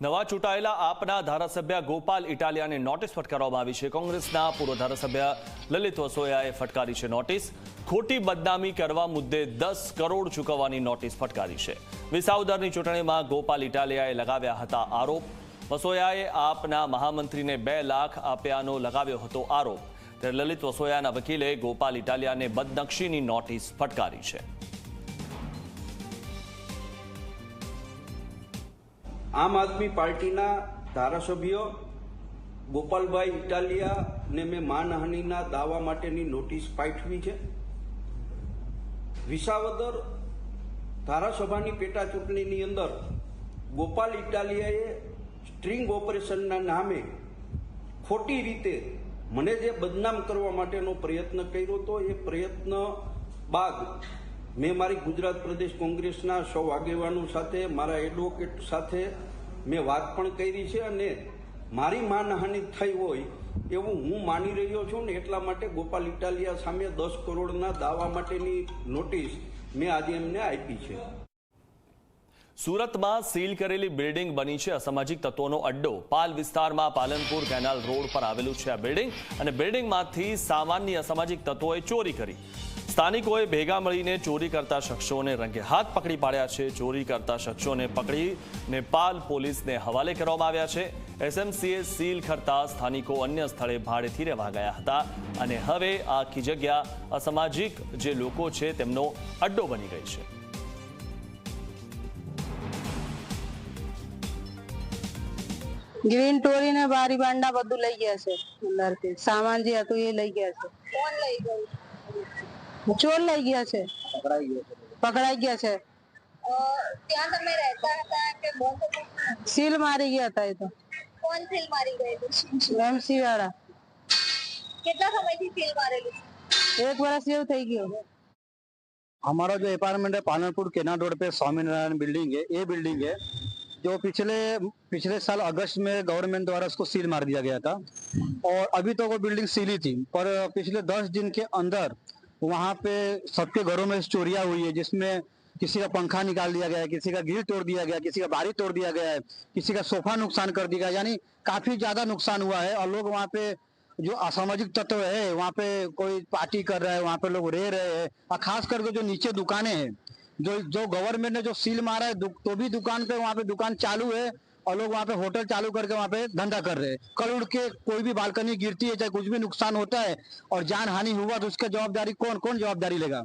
નવા ચૂંટાયેલા આપના ધારાસભ્ય ગોપાલ ઇટાલિયાને નોટિસ ફટકારવામાં આવી છે. કોંગ્રેસના પૂર્વ ધારાસભ્ય લલિત વસોયાએ ફટકારી છે નોટિસ. ખોટી બદનામી કરવા મુદ્દે દસ કરોડ ચૂકવવાની નોટિસ ફટકારી છે. વિસાવદરની ચૂંટણીમાં ગોપાલ ઇટાલિયાએ લગાવ્યા હતા આરોપ. વસોયાએ આપના મહામંત્રીને બે લાખ આપ્યાનો લગાવ્યો હતો આરોપ. ત્યારે લલિત વસોયાના વકીલે ગોપાલ ઇટાલિયાને બદનક્ષીની નોટિસ ફટકારી છે. આમ આદમી પાર્ટીના ધારાસભ્ય ગોપાલભાઈ ઇટાલિયાને મેં માનહાનિના દાવા માટેની નોટિસ પાઠવી છે. વિસાવદર ધારાસભાની પેટા ચૂંટણીની અંદર ગોપાલ ઇટાલિયાએ સ્ટ્રિંગ ઓપરેશનના નામે ખોટી રીતે મને જે બદનામ કરવા માટેનો પ્રયત્ન કર્યો હતો એ પ્રયત્ન બાદ મેં મારી ગુજરાત પ્રદેશ કોંગ્રેસના સૌ આગેવાનો સાથે, મારા એડવોકેટ સાથે મેં વાત પણ કરી છે અને મારી માનહાનિ થઈ હોય એવું હું માની રહ્યો છું ને એટલા માટે ગોપાલ ઇટાલિયા સામે દસ કરોડના દાવા માટેની નોટિસ મેં આજે એમને આપી છે. સુરતમાં સીલ કરેલી બિલ્ડિંગ બની છે અસામાજિક તત્વોનો અડ્ડો. પાલ વિસ્તારમાં પાલનપુર કેનાલ રોડ પર આવેલું છે આ બિલ્ડિંગ અને બિલ્ડિંગમાંથી સામાનની અસામાજિક તત્વોએ ચોરી કરી. સ્થાનિકોએ ભેગા મળીને ચોરી કરતા શખ્સોને રંગે હાથ પકડી પાડ્યા છે. ચોરી કરતા શખ્સોને પકડીને પાલ પોલીસને હવાલે કરવામાં આવ્યા છે. એસએમસીએ સીલ કરતા સ્થાનિકો અન્ય સ્થળે ભાડેથી રહેવા ગયા હતા અને હવે આખી જગ્યા અસામાજિક જે લોકો છે તેમનો અડ્ડો બની ગઈ છે. ગ્રીન ટોરી ને બારી બાંડા બધું લઈ ગયા છે અંદરથી સામાન જે હતું એ લઈ ગયા છે કોણ લઈ ગયું ચોર લઈ ગયા છે પકડાઈ ગયા છે અ, ત્યાં તમે રહેતા હતા કે બંધ હતું? સીલ મારી ગયા હતા એ તો કોણ ફીલ મારી ગયેલું એમસી વાળા કેટલા સમયથી ફીલ મારેલું છે? એક વર્ષ જેવું થઈ ગયું हमारा जो अपार्टमेंट है पालनपुर केना रोड पे स्वामी नारायण बिल्डिंग है ये बिल्डिंग है जो पिछले पिछले साल अगस्त में गवर्नमेंट द्वारा उसको सील मार दिया गया था। और अभी तो वो बिल्डिंग सील थी। पर पिछले दस दिन के अंदर वहाँ पे सबके घरों में चोरियाँ हुई है, जिसमें किसी का पंखा निकाल दिया गया है किसी का ग्रिल तोड़ दिया गया, किसी का बारी तोड़ दिया गया है, किसी का सोफा नुकसान कर दिया गया, यानी काफ़ी ज़्यादा नुकसान हुआ है। और लोग वहाँ पे जो असामाजिक तत्व है, वहाँ पे कोई पार्टी कर रहा है, वहाँ पे लोग रह रहे हैं। और खास करके जो नीचे दुकानें हैं जो जो गवर्नमेंट ने जो सील मारा है तो भी दुकान पे वहाँ पे दुकान चालू है और लोग वहाँ पे होटल चालू करके वहाँ पे धंधा कर रहे हैं। कल उड़ के कोई भी बालकनी गिरती है, चाहे कुछ भी नुकसान होता है और जान हानि हुआ तो उसका जवाबदारी कौन कौन जवाबदारी लेगा?